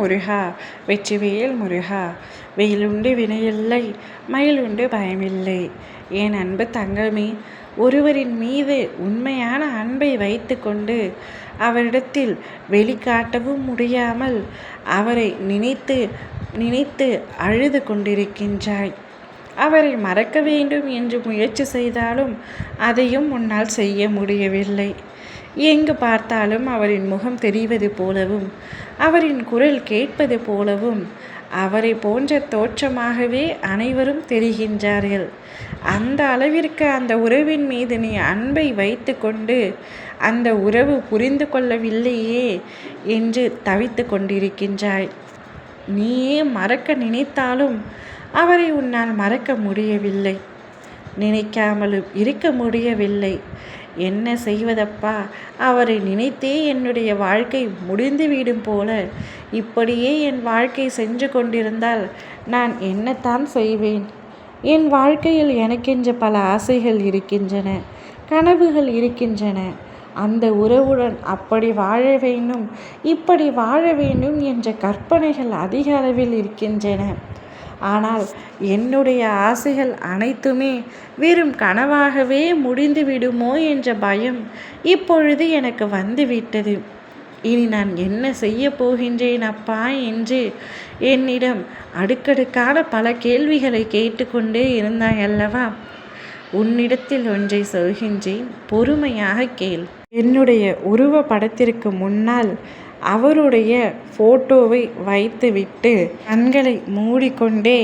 முருகா வெற்றிவேல் முருகா வெயிலுண்டு வினையில்லை மயிலுண்டு பயமில்லை. என் அன்பு தங்கமே ஒருவரின் மீது உண்மையான அன்பை வைத்து கொண்டு அவரிடத்தில் வெளிக்காட்டவும் முடியாமல் அவரை நினைத்து நினைத்து அழுது கொண்டிருக்கின்றாய். அவரை மறக்க வேண்டும் என்று முயற்சி செய்தாலும் அதையும் உன்னால் செய்ய முடியவில்லை. எங்கு பார்த்தாலும் அவரின் முகம் தெரிவது போலவும் அவரின் குரல் கேட்பது போலவும் அவரை போன்ற தோற்றமாகவே அனைவரும் தெரிகின்றார்கள். அந்த அளவிற்கு அந்த உறவின் மீது நீ அன்பை வைத்து கொண்டு அந்த உறவு புரிந்து கொள்ளவில்லையே என்று தவித்து கொண்டிருக்கின்றாய். நீயே மறக்க நினைத்தாலும் அவரை உன்னால் மறக்க முடியவில்லை. நினைக்காமலும் இருக்க முடியவில்லை. என்ன செய்வதப்பா? அவரை நினைத்தே என்னுடைய வாழ்க்கை முடிந்துவிடும் போல. இப்படியே என் வாழ்க்கை சென்று கொண்டிருந்தால் நான் என்னத்தான் செய்வேன்? என் வாழ்க்கையில் எனக்கென்ற பல ஆசைகள் இருக்கின்றன கனவுகள் இருக்கின்றன. அந்த உறவுடன் அப்படி வாழ வேண்டும் இப்படி வாழ வேண்டும் என்ற கற்பனைகள் அதிக அளவில் இருக்கின்றன. ஆனால் என்னுடைய ஆசைகள் அனைத்துமே வெறும் கனவாகவே முடிந்து விடுமோ என்ற பயம் இப்பொழுது எனக்கு வந்துவிட்டது. இனி நான் என்ன செய்ய போகின்றேன் அப்பா என்று என்னிடம் அடுக்கடுக்கான பல கேள்விகளை கேட்டுக்கொண்டே இருந்தாய் அல்லவா? உன்னிடத்தில் ஒன்றை சொல்கின்றேன். பொறுமையாக கேள். என்னுடைய உருவ படத்திற்கு முன்னால் அவருடைய ஃபோட்டோவை வைத்துவிட்டு கண்களை மூடிக்கொண்டே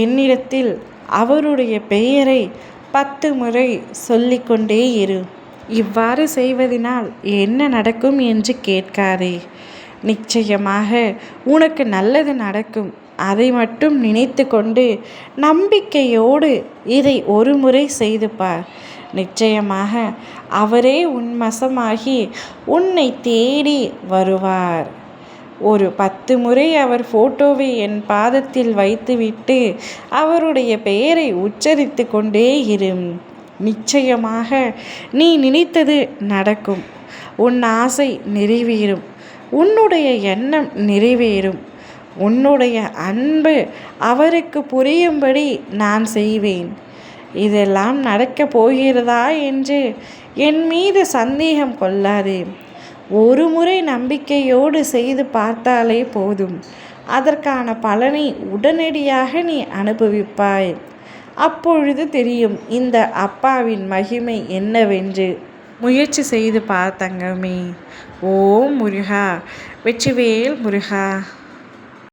என்னிடத்தில் அவருடைய பெயரை பத்து முறை சொல்லிக்கொண்டே இரு. இவ்வாறு செய்வதனால் என்ன நடக்கும் என்று கேட்காதே. நிச்சயமாக உனக்கு நல்லது நடக்கும். அதை மட்டும் நினைத்து கொண்டு நம்பிக்கையோடு இதை ஒரு முறை செய்து பார் நிச்சயமாக அவரே உன் வசமாகி உன்னை தேடி வருவார். ஒரு பத்து முறை அவர் ஃபோட்டோவை என் பாதத்தில் வைத்துவிட்டு அவருடைய பெயரை உச்சரித்து கொண்டே இரு நிச்சயமாக நீ நினைத்தது நடக்கும். உன் ஆசை நிறைவேறும். உன்னுடைய எண்ணம் நிறைவேறும். உன்னுடைய அன்பு அவருக்கு புரியும்படி நான் செய்வேன். இதெல்லாம் நடக்கப் போகிறதா என்று என் மீது சந்தேகம் கொள்ளாதே. ஒரு முறை நம்பிக்கையோடு செய்து பார்த்தாலே போதும். அதற்கான பலனை உடனடியாக நீ அனுபவிப்பாய். அப்பொழுது தெரியும் இந்த அப்பாவின் மகிமை என்னவென்று. முயற்சி செய்து பார்த்தங்கமே ஓம் முருகா. வெற்றிவேல் முருகா.